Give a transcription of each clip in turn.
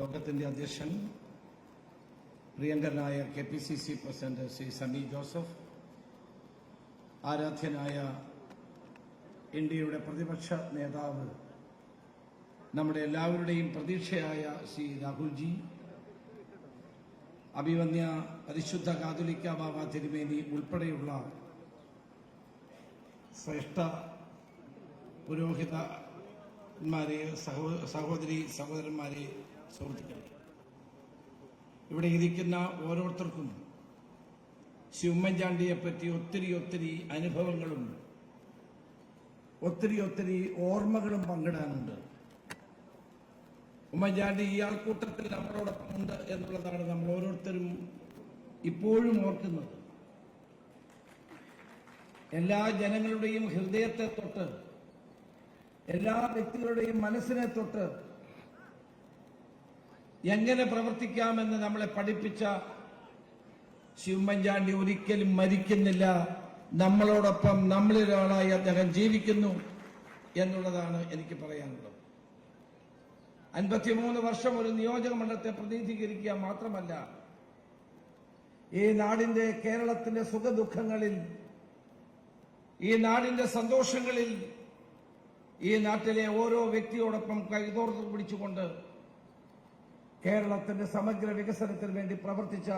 യോഗത്തിന്റെ അധ്യക്ഷൻ പ്രിയങ്കരനായ K P C C president Shri Sami Joseph ആരാധ്യനായ ഇന്ത്യയുടെ പ്രതിപക്ഷ നേതാവ് നമ്മുടെ എല്ലാവരുടെയും പ്രതീക്ഷയായ ശ്രീ രാഹുൽജി അഭിവന്യ പരിശുദ്ധ കാതുലിക്ക ബാബ തിരുമേനി ഉൾപ്പെടെയുള്ള ശ്രേഷ്ഠ പുരോഹിതന്മാരെ സഹോ- സഹോദരി സഹോദരന്മാരെ സുഹൃത്തുക്കളെ ഇവിടെ ഇരിക്കുന്ന ഓരോരുത്തർക്കും ശ്രീ ഉമ്മൻചാണ്ടിയെ പറ്റി ഒത്തിരി ഒത്തിരി അനുഭവങ്ങളും ഒത്തിരി ഒത്തിരി ഓർമ്മകളും പങ്കിടാനുണ്ട്. ഉമ്മൻചാണ്ടി ഈ ആൾക്കൂട്ടത്തിൽ നമ്മളോടൊപ്പം ഉണ്ട് എന്നുള്ളതാണ് നമ്മൾ ഓരോരുത്തരും ഇപ്പോഴും ഓർക്കുന്നത്. എല്ലാ ജനങ്ങളുടെയും ഹൃദയത്തെ തൊട്ട് എല്ലാ വ്യക്തികളുടെയും മനസ്സിനെ തൊട്ട് എങ്ങനെ പ്രവർത്തിക്കാമെന്ന് നമ്മളെ പഠിപ്പിച്ച ശിവമ്മൻചാണ്ടി ഒരിക്കലും മരിക്കുന്നില്ല. നമ്മളോടൊപ്പം നമ്മളിലൊരാളായി അദ്ദേഹം ജീവിക്കുന്നു എന്നുള്ളതാണ് എനിക്ക് പറയാനുള്ളത്. അൻപത്തിമൂന്ന് വർഷം ഒരു നിയോജക മണ്ഡലത്തെ പ്രതിനിധീകരിക്കുക മാത്രമല്ല ഈ നാടിന്റെ കേരളത്തിന്റെ സുഖദുഃഖങ്ങളിൽ ഈ നാടിന്റെ സന്തോഷങ്ങളിൽ ഈ നാട്ടിലെ ഓരോ വ്യക്തിയോടൊപ്പം കൈതോർത്ത് പിടിച്ചുകൊണ്ട് കേരളത്തിന്റെ സമഗ്ര വികസനത്തിന് വേണ്ടി പ്രവർത്തിച്ച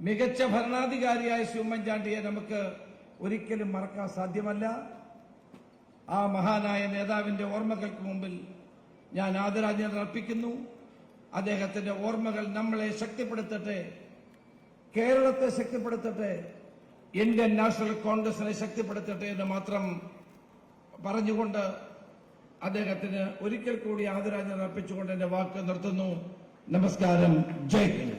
മികച്ച ഭരണാധികാരിയായ ശ്രീ ഉമ്മൻചാണ്ടിയെ നമുക്ക് ഒരിക്കലും മറക്കാൻ സാധ്യമല്ല. ആ മഹാനായ നേതാവിന്റെ ഓർമ്മകൾക്ക് മുമ്പിൽ ഞാൻ ആദരാഞ്ജലി അർപ്പിക്കുന്നു. അദ്ദേഹത്തിന്റെ ഓർമ്മകൾ നമ്മളെ ശക്തിപ്പെടുത്തട്ടെ. കേരളത്തെ ശക്തിപ്പെടുത്തട്ടെ. ഇന്ത്യൻ നാഷണൽ കോൺഗ്രസിനെ ശക്തിപ്പെടുത്തട്ടെ എന്ന് മാത്രം പറഞ്ഞുകൊണ്ട് അദ്ദേഹത്തിന് ഒരിക്കൽ കൂടി ആദരാഞ്ജലി അർപ്പിച്ചുകൊണ്ട് എന്റെ വാക്ക് നിർത്തുന്നു. നമസ്കാരം. ജയ്